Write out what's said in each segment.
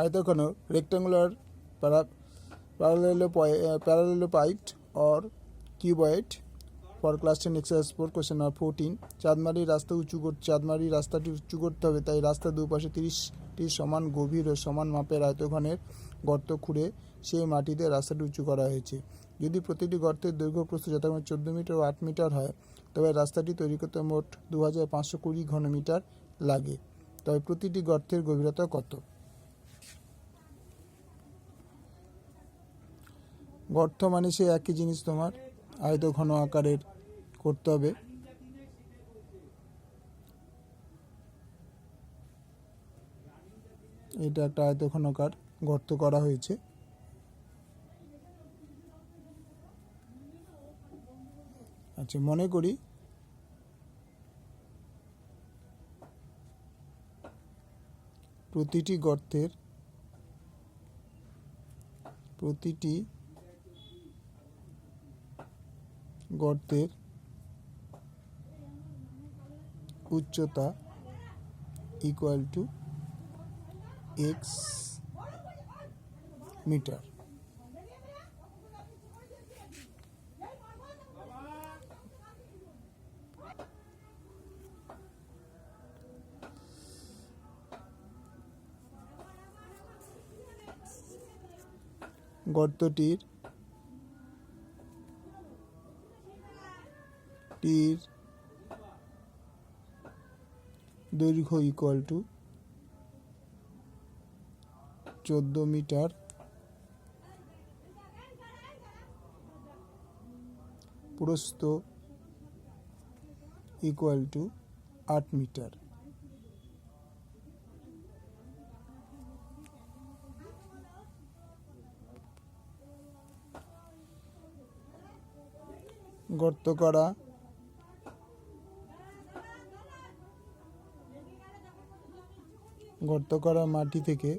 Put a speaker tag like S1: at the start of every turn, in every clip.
S1: আয়তঘন rectangular parallelepiped or cuboid for class 10 exercise 4 question number 14 Chandmari রাস্তা উঁচু করতে চাঁদমারি রাস্তাটি উঁচু করতে হবে, তাই রাস্তার দুপাশে তিরিশটি সমান গভীর ও সমান মাপের আয়তঘনের গর্ত খুঁড়ে সেই মাটিতে রাস্তাটি উঁচু করা হয়েছে। যদি প্রতিটি গর্তের দৈর্ঘ্য প্রস্থ যথাক্রমে চোদ্দ মিটার ও আট মিটার হয়, তবে রাস্তাটি তৈরি করতে মোট দু হাজার পাঁচশো কুড়ি ঘনমিটার লাগে। তবে প্রতিটি গর্তের গভীরতা কত? গর্ত মানে সে একই জিনিস তোমার আয়ত ঘন আকারের করতে হবে। এটা একটা আয়ত ঘনকার গর্ত করা হয়েছে। আচ্ছা মনে করি প্রতিটি গর্তের প্রতিটি গর্তের উচ্চতা ইকুয়াল টু এক্স মিটার গর্তটির টির দৈর্ঘ্য ইকুয়াল টু চোদ্দ মিটার। প্রস্থ ইকুয়াল টু আট মিটার। গর্ত করা গর্ত করা মাটি থেকে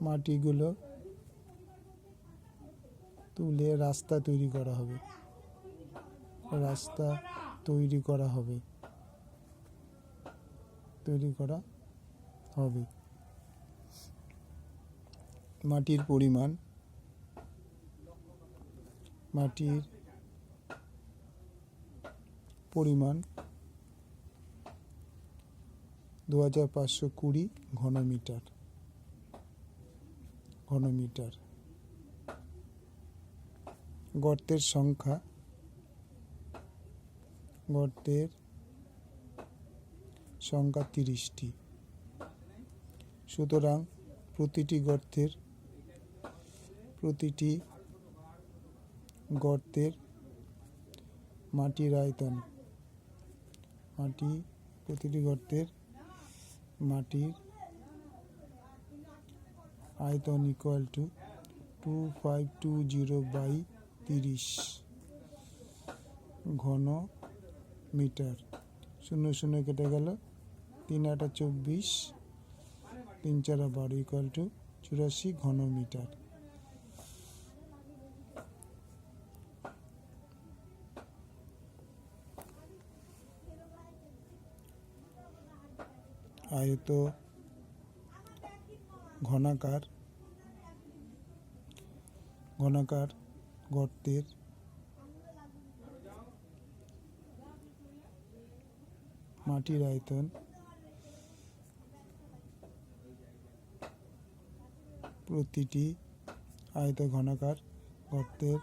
S1: মাটিগুলো তুলে রাস্তা তৈরি করা হবে। রাস্তা তৈরি করা হবে। তৈরি করা হবে। মাটির পরিমাণ, মাটির পরিমাণ দু হাজার পাঁচশো কুড়ি ঘনমিটার। ঘনমিটার। গর্তের সংখ্যা। গর্তের সংখ্যা তিরিশটি। সুতরাং প্রতিটি গর্তের প্রতিটি গর্তের মাটির আয়তন মাটি, প্রতিটি গর্তের মাটির আয়তন equal to two five two zero by তিরিশ ঘন মিটার। শূন্য শূন্য কেটে গেল, তিন আটা চব্বিশ, তিন চারা বারো ইকুয়াল টু চুরাশি ঘন মিটার। আয়ত ঘনাকার ঘনাকার গর্তের মাটির আয়তন প্রতিটি আয়ত ঘনাকার গর্তের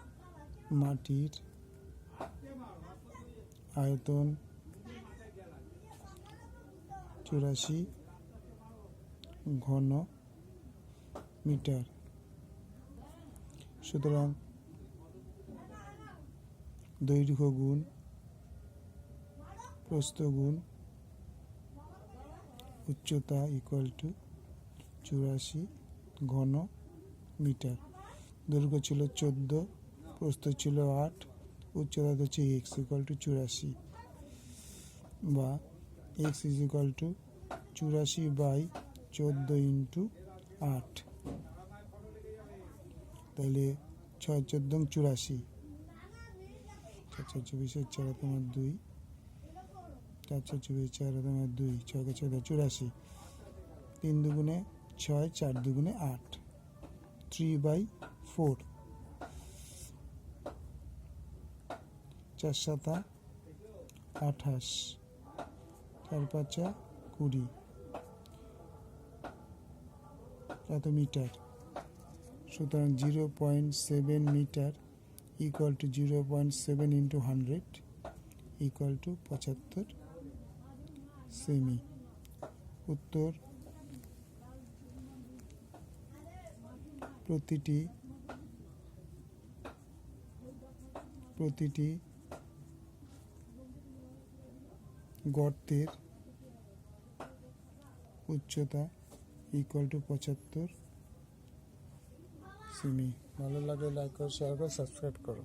S1: মাটির আয়তন চুরাশি ঘন মিটার। সুতরাং দৈর্ঘ্য গুণ, প্রস্থ গুণ, উচ্চতা ইকুয়াল টু চুরাশি ঘন মিটার। দৈর্ঘ্য ছিল চোদ্দ, প্রস্থ ছিল আট, উচ্চতা হচ্ছে এক্স ইকুয়াল টু চুরাশি বা এক্স ইজ ইকুয়াল টু চুরাশি বাই চোদ্দ ইন্টু আট। তাহলে ছয় চোদ্দ চুরাশি। ছয় ছয় চব্বিশের চার তোমার দুই। চার চার চব্বিশ চার তোমার দুই। ছয় ছয় চুরাশি। তিন দুগুণে ছয়, চার দুগুণে আট। থ্রি বাই ফোর চার সাতা, আঠাশ। চার কুড়ি এত মিটার সুতরাং zero point seven meter equal to zero point seven into hundred equal to পঁচাত্তর সেমি। উত্তর। প্রতিটি প্রতিটি গর্তের উচ্চতা ইকুয়াল টু পঁচাত্তর সেমি। ভালো লাগে লাইক করো শেয়ার করো সাবস্ক্রাইব করো।